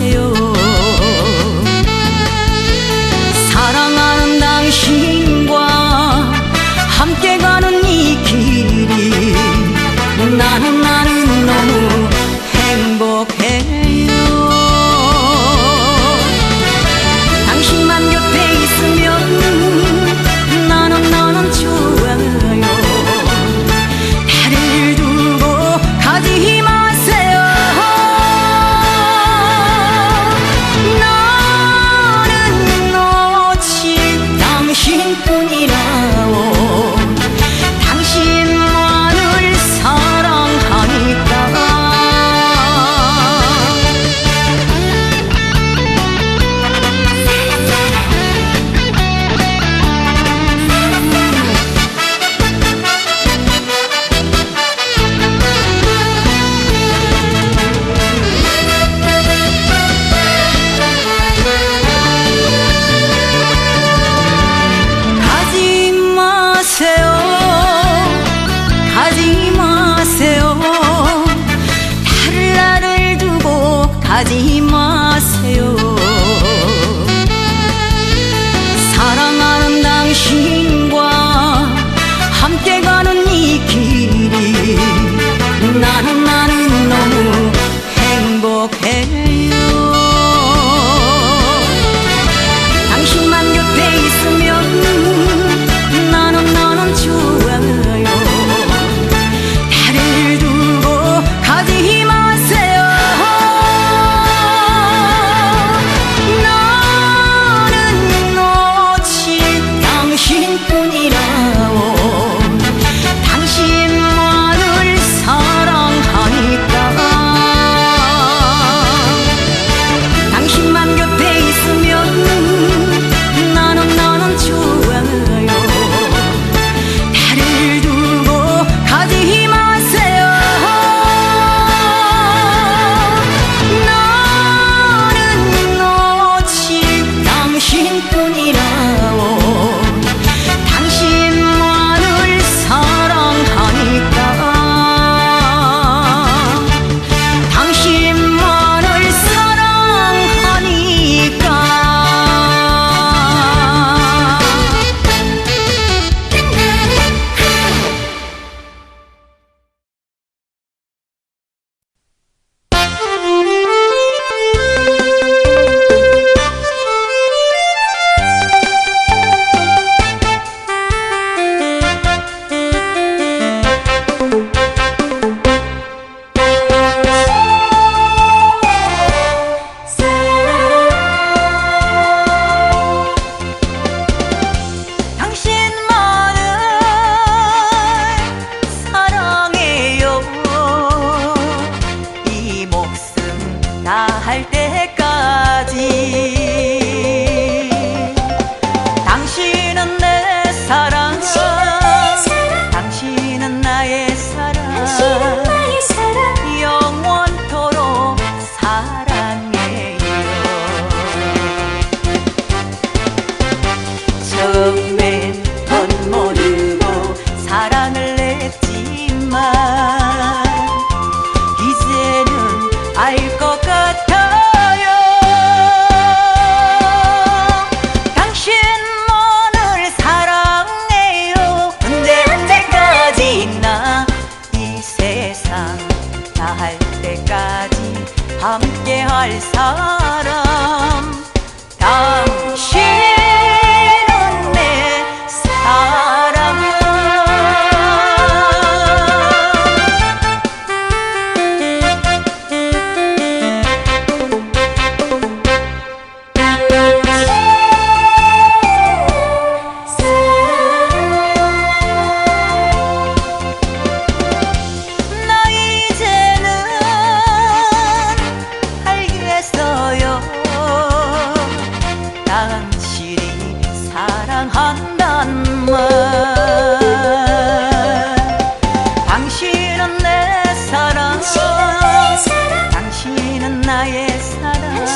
you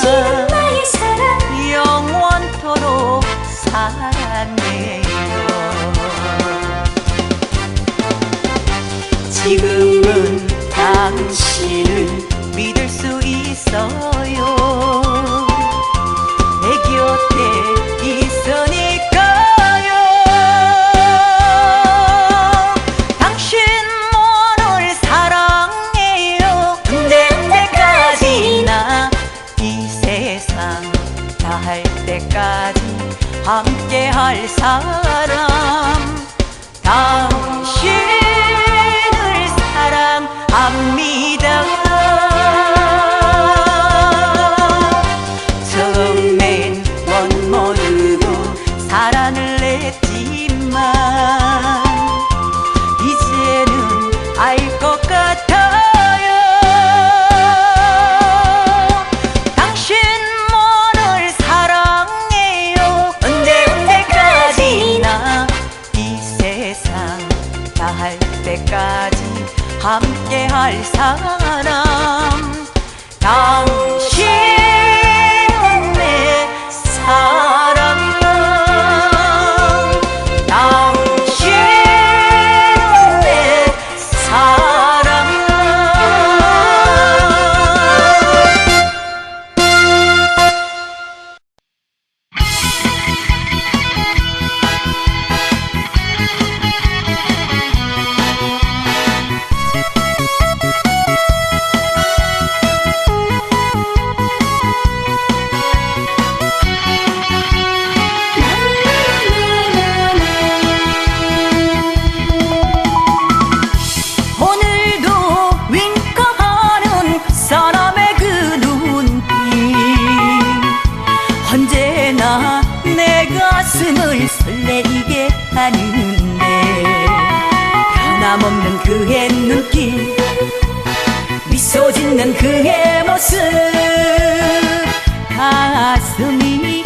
나의 사랑. 영원토록 사랑해요. 지금은 당신을 믿을 수 있어. 함께 할 사람. 다음 함께 할 사람. 나를 설레이게 하는데 변함없는 그의 눈길 미소 짓는 그의 모습 가슴이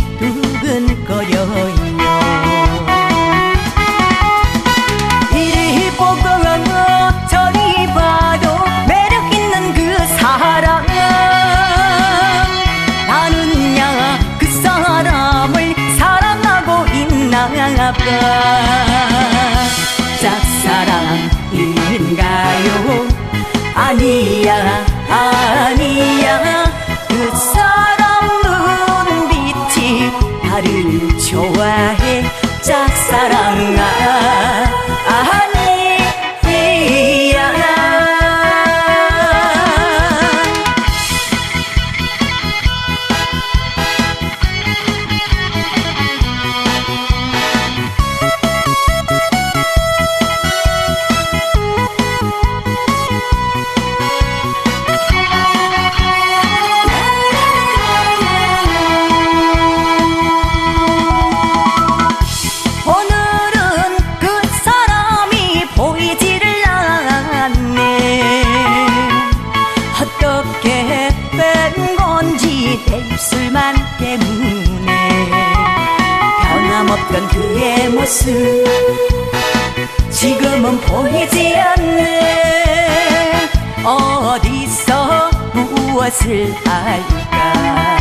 무엇을 할까?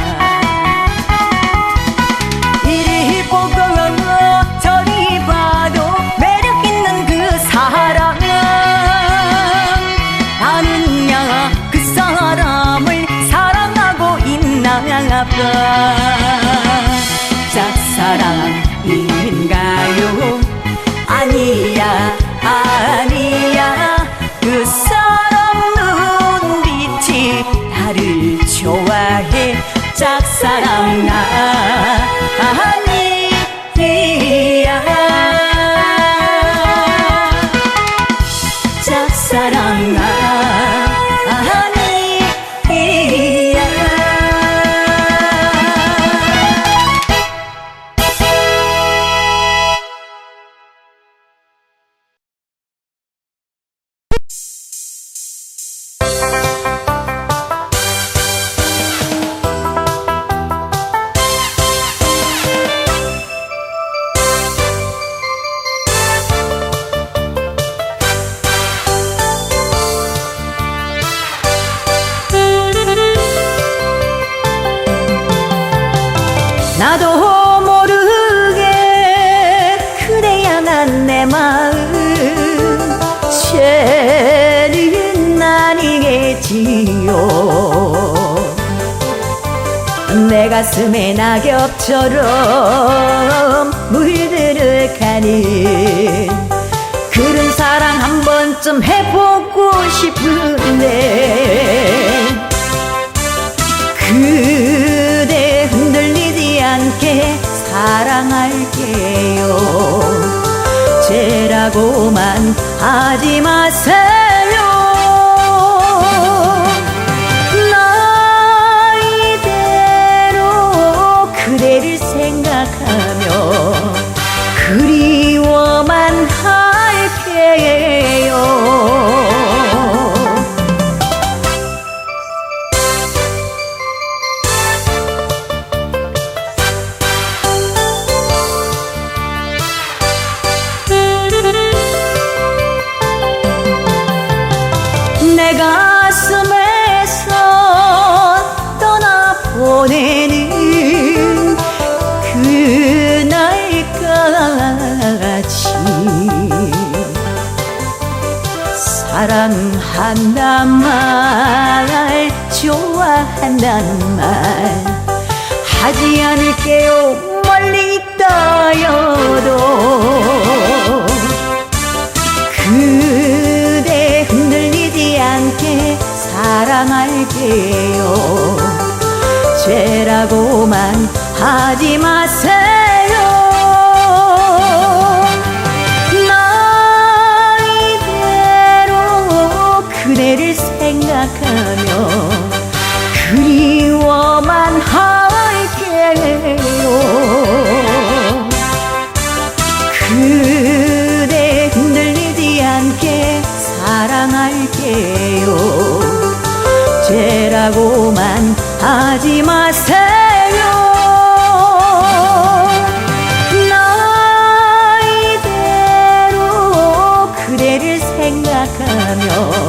이리 보고 저리 봐도 매력 있는 그 사람 나는야 그 사람을 사랑하고 있나 봐 짝사랑인가요? 아니야. 가슴에 낙엽처럼 물들을 가는 그런 사랑 한 번쯤 해보고 싶은데 그대 흔들리지 않게 사랑할게요. 죄라고만 하지 마세요 사랑한단 말 좋아한단 말. 하지 않을게요. 멀리 있다여도. 그대 흔들리지 않게 사랑할게요. 죄라고만 하지 마세요 años.